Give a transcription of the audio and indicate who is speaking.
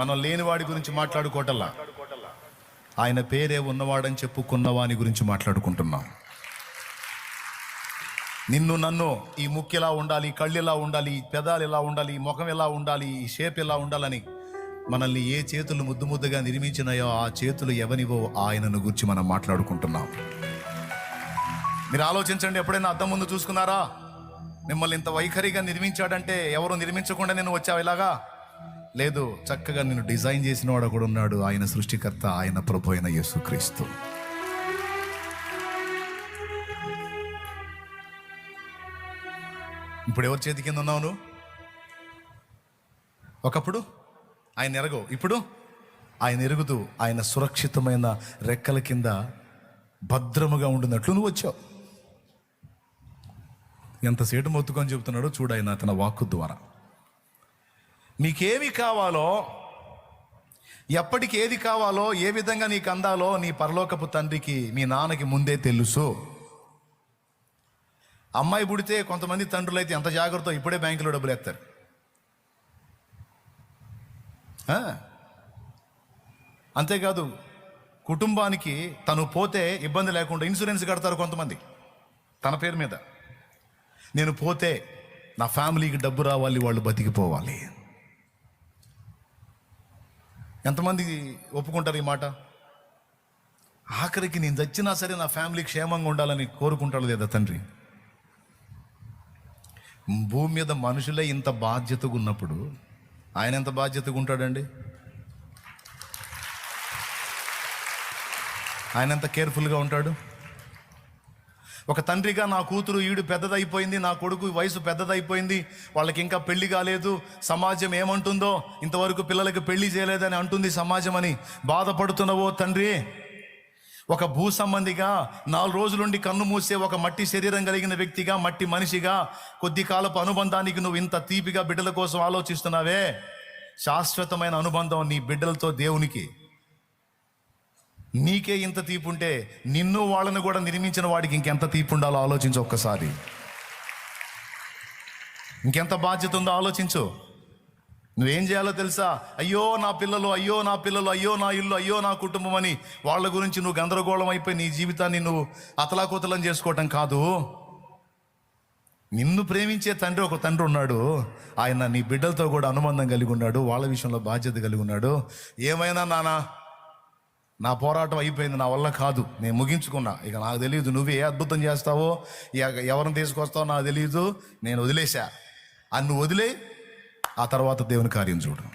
Speaker 1: మనం లేనివాడి గురించి మాట్లాడుకోవటల్లా ఆయన పేరే ఉన్నవాడని చెప్పుకున్నవాని గురించి మాట్లాడుకుంటున్నాం. నిన్ను నన్ను ఈ ముక్కు ఎలా ఉండాలి కళ్ళు ఎలా ఉండాలి పెదాలు ఎలా ఉండాలి ముఖం ఎలా ఉండాలి ఈ షేప్ ఎలా ఉండాలని మనల్ని ఏ చేతులు ముద్దు ముద్దుగా నిర్మించినాయో ఆ చేతులు ఎవనివో ఆయనను గురించి మనం మాట్లాడుకుంటున్నాం. మీరు ఆలోచించండి ఎప్పుడైనా అద్దం ముందు చూసుకున్నారా? మిమ్మల్ని ఇంత వైఖరిగా నిర్మించాడంటే ఎవరు నిర్మించకుండా నేను వచ్చావు ఇలాగా? లేదు చక్కగా నేను డిజైన్ చేసిన వాడు కూడా ఉన్నాడు. ఆయన సృష్టికర్త ఆయన ప్రభు అయిన యేసుక్రీస్తు. ఇప్పుడు ఎవరి చేతి కింద ఉన్నావు నువ్వు? ఒకప్పుడు? ఆయన ఎరగవు. ఇప్పుడు? ఆయన ఎరుగుతూ ఆయన సురక్షితమైన రెక్కల కింద భద్రముగా ఉండినట్లు నువ్వు వచ్చావు. ఎంత సేటు మొత్తుకొని చెబుతున్నాడో చూడు ఆయన తన వాక్కు ద్వారా. నీకేమి కావాలో ఎప్పటికి ఏది కావాలో ఏ విధంగా నీకు అందాలో నీ పరలోకపు తండ్రికి మీ నాన్నకి ముందే తెలుసు. అమ్మాయి పుడితే కొంతమంది తండ్రులు అయితే ఎంత జాగ్రత్త ఇప్పుడే బ్యాంకులో డబ్బులు ఎత్తారు అంతేకాదు కుటుంబానికి తను పోతే ఇబ్బంది లేకుండా ఇన్సూరెన్స్ కడతారు కొంతమంది తన పేరు మీద. నేను పోతే నా ఫ్యామిలీకి డబ్బు రావాలి వాళ్ళు బతికిపోవాలి. ఎంతమంది ఒప్పుకుంటారు ఈ మాట? ఆఖరికి నేను చచ్చినా సరే నా ఫ్యామిలీ క్షేమంగా ఉండాలని కోరుకుంటాడు లేదా తండ్రి? భూమి మీద మనుషులే ఇంత బాధ్యతగా ఉన్నప్పుడు ఆయన ఎంత బాధ్యతగా ఉంటాడండి? ఆయన ఎంత కేర్ఫుల్గా ఉంటాడు? ఒక తండ్రిగా నా కూతురు ఈడు పెద్దదైపోయింది నా కొడుకు వయసు పెద్దదైపోయింది వాళ్ళకి ఇంకా పెళ్ళి కాలేదు సమాజం ఏమంటుందో ఇంతవరకు పిల్లలకి పెళ్ళి చేయలేదని అంటుంది సమాజం అని బాధపడుతున్నవో తండ్రి? ఒక భూ సంబంధిగా నాలుగు రోజులుండి కన్ను మూసే ఒక మట్టి శరీరం కలిగిన వ్యక్తిగా మట్టి మనిషిగా కొద్ది కాలపు అనుబంధానికి నువ్వు ఇంత తీపిగా బిడ్డల కోసం ఆలోచిస్తున్నావే? శాశ్వతమైన అనుబంధం నీ బిడ్డలతో దేవునికి. నీకే ఇంత తీపు ఉంటే నిన్ను వాళ్ళను కూడా నిర్మించిన వాడికి ఇంకెంత తీపు ఉండాలో ఆలోచించు ఒక్కసారి. ఇంకెంత బాధ్యత ఉందో ఆలోచించు. నువ్వేం చేయాలో తెలుసా? అయ్యో నా పిల్లలు అయ్యో నా పిల్లలు అయ్యో నా ఇల్లు అయ్యో నా కుటుంబం అని వాళ్ళ గురించి నువ్వు గందరగోళం అయిపోయి నీ జీవితాన్ని నువ్వు అతలాకుతలం చేసుకోవటం కాదు. నిన్ను ప్రేమించే తండ్రి ఒక తండ్రి ఉన్నాడు. ఆయన నీ బిడ్డలతో కూడా అనుబంధం కలిగి ఉన్నాడు. వాళ్ళ విషయంలో బాధ్యత కలిగి ఉన్నాడు. ఏమైనా నానా? నా పోరాటం అయిపోయింది నా వల్ల కాదు. నేను ముగించుకున్నా. ఇక నాకు తెలియదు నువ్వు ఏ అద్భుతం చేస్తావో? ఇక ఎవరిని తీసుకొస్తావో నాకు తెలియదు నేను వదిలేశా. అని నువ్వు వదిలే ఆ తర్వాత దేవుని కార్యం చూడు.